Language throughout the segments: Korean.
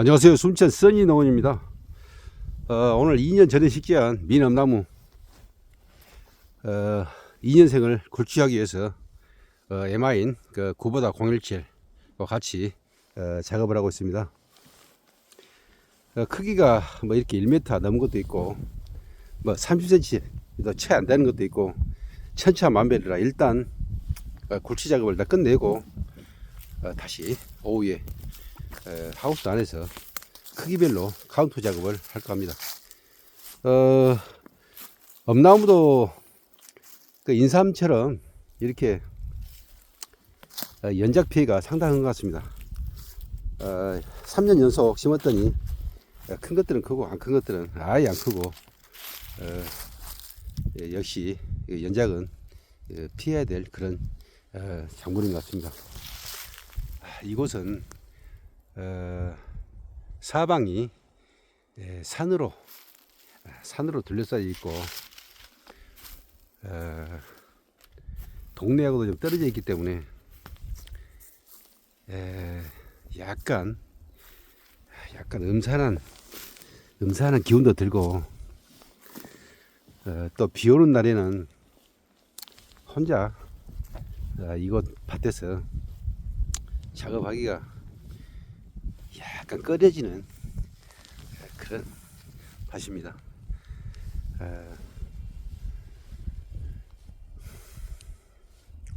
안녕하세요. 숨천 써니 농원입니다. 어, 오늘 2년 전에 식재한 미남나무 어, 2년생을 굴치하기 위해서 어, 에마인 그 9보다 017과 같이 어, 작업을 하고 있습니다. 어, 크기가 뭐 이렇게 1m 넘은 것도 있고 뭐 30cm도 채 안 되는 것도 있고 천차만별이라 일단 어, 굴치 작업을 다 끝내고 어, 다시 오후에 에, 하우스 안에서 크기별로 카운트 작업을 할까 합니다. 어, 엄나무도 그 인삼처럼 이렇게 어, 연작 피해가 상당한 것 같습니다. 어, 3년 연속 심었더니 어, 큰 것들은 크고 안 큰 것들은 아예 안 크고 어, 예, 역시 이 연작은 예, 피해야 될 그런 어, 작물인 것 같습니다. 아, 이곳은 어, 사방이 예, 산으로 아, 산으로 둘러싸여 있고 어, 동네하고도 좀 떨어져 있기 때문에 에, 약간 약간 음산한 음산한 기운도 들고 어, 또비 오는 날에는 혼자 어, 이곳 밭에서 작업하기가 약간 꺼려지는 그런 밭입니다. 어,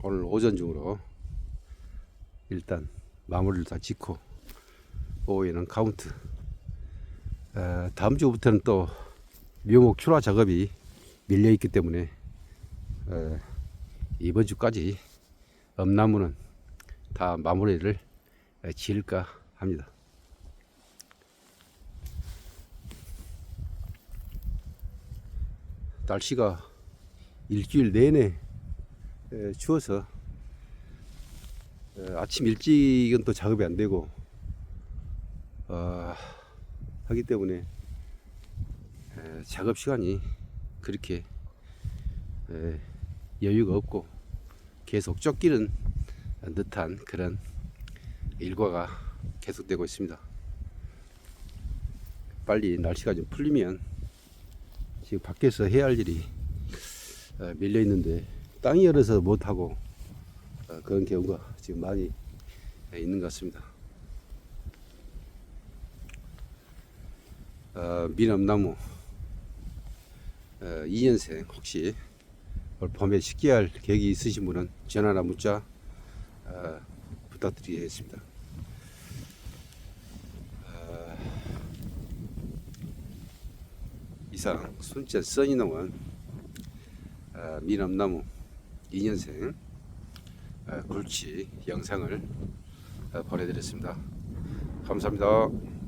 오늘 오전 중으로 일단 마무리를 다 짓고 오후에는 카운트 어, 다음 주부터는 또 묘목 출하 작업이 밀려 있기 때문에 어, 이번 주까지 엄나무는 다 마무리를 어, 지을까 합니다. 날씨가 일주일 내내 에, 추워서 에, 아침 일찍은 또 작업이 안 되고 어, 하기 때문에 에, 작업 시간이 그렇게 에, 여유가 없고 계속 쫓기는 듯한 그런 일과가 계속되고 있습니다. 빨리 날씨가 좀 풀리면 지금 밖에서 해야 할 일이 어, 밀려 있는데 땅이 얼어서 못 하고 어, 그런 경우가 지금 많이 있는 것 같습니다. 어, 미남나무 어, 2년생 혹시 올 봄에 식기할 계획이 있으신 분은 전화나 문자 어, 부탁드리겠습니다. 이상 순천 써니농원 어, 미남나무 2년생 어, 굴치 영상을 어, 보내드렸습니다. 감사합니다.